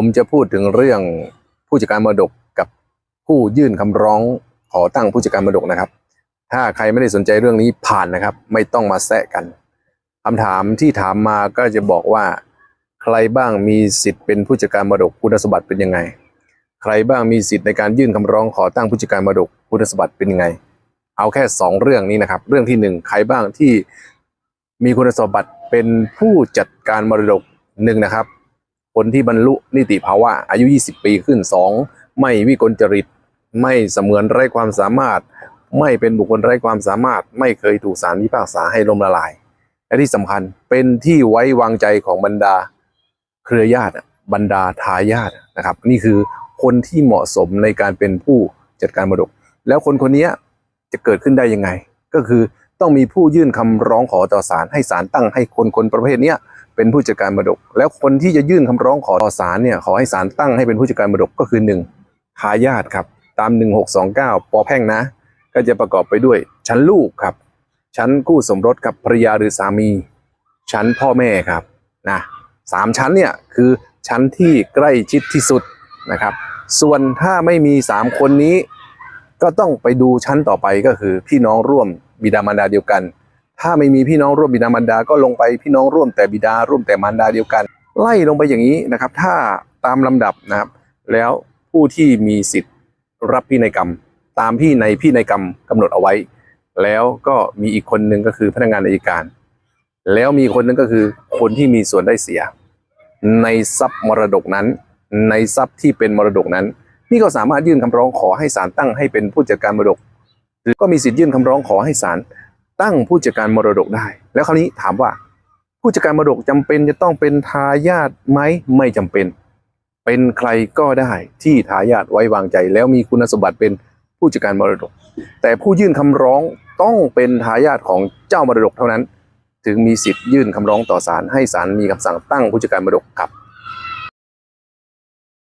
ผมจะพูดถึงเรื่องผู้จัดการมรดกกับผู้ยื่นคำร้องขอตั้งผู้จัดการมรดกนะครับ ถ้าใครไม่ได้สนใจเรื่องนี้ผ่านนะครับ ไม่ต้องมาแซะกันคำถามที่ถามมาก็จะบอกว่า ใครบ้างมีสิทธิ์เป็นผู้จัดการมรดกคุณสมบัติเป็นยังไง ใครบ้างมีสิทธิ์ในการยื่นคำร้องขอตั้งผู้จัดการมรดกคุณสมบัติเป็นยังไง เอาแค่สองเรื่องนี้นะครับ เรื่องที่หนึ่งใครบ้างที่มีคุณสมบัติเป็นผู้จัดการมรดกหนึ่งนะครับ คนที่บรรลุนิติภาวะอายุ 20 ปีขึ้น 2 ไม่วิกลจริต ไม่เสมือนไร้ความสามารถ ไม่เป็นบุคคลไร้ความสามารถ ไม่เคยถูกศาลพิพากษาให้ล้มละลาย และที่สำคัญเป็นที่ไว้วางใจของบรรดาเครือญาติบรรดาทายาทนะครับ นี่คือคนที่เหมาะสมในการเป็นผู้จัดการมรดก แล้วคนคนนี้จะเกิดขึ้นได้ยังไง ก็คือต้องมีผู้ยื่นคำร้องขอต่อศาลให้ศาลตั้งให้คนคนประเภทเนี้ เป็นผู้จัดการมรดก แล้วคนที่จะยื่นคำร้องขอต่อศาลเนี่ยขอให้ศาลตั้งให้เป็นผู้จัดการมรดกก็คือหนึ่งทายาทครับตาม 1629ปอแพ่งนะ ก็จะประกอบไปด้วย ชั้นลูกครับ ชั้นคู่สมรสกับภรรยาหรือสามี ชั้นพ่อแม่ครับนะสามชั้นเนี่ยคือชั้นที่ใกล้ชิดที่สุดนะครับ ส่วนถ้าไม่มีสามคนนี้ ก็ต้องไปดูชั้นต่อไปก็คือพี่น้องร่วมบิดามารดาเดียวกัน ถ้าไม่มีพี่น้องร่วมบิดามารดาก็ลงไปพี่น้องร่วมแต่บิดาร่วมแต่มารดาเดียวกัน ไล่ลงไปอย่างนี้นะครับ ถ้าตามลำดับนะครับ แล้วผู้ที่มีสิทธิ์รับพินัยกรรม ตามที่ในพินัยกรรมกำหนดเอาไว้ แล้วก็มีอีกคนหนึ่งก็คือพนักงานอัยการ แล้วมีคนนึงก็คือคนที่มีส่วนได้เสีย ในทรัพย์มรดกนั้น ในทรัพย์ที่เป็นมรดกนั้น นี่ก็สามารถยื่นคำร้องขอให้ศาลตั้งให้เป็นผู้จัดการมรดก หรือก็มีสิทธิ์ยื่นคำร้องขอให้ศาล ตั้งผู้จัดการมรดกได้ แล้วคราวนี้ถามว่า ผู้จัดการมรดกจำเป็นจะต้องเป็นทายาทไหมไม่จำเป็น เป็นใครก็ได้ที่ทายาทไว้วางใจ แล้วมีคุณสมบัติเป็นผู้จัดการมรดก แต่ผู้ยื่นคำร้องต้องเป็นทายาทของเจ้ามรดกเท่านั้น ถึงมีสิทธิ์ยื่นคำร้องต่อศาลให้ศาลมีคำสั่งตั้งผู้จัดการมรดกครับ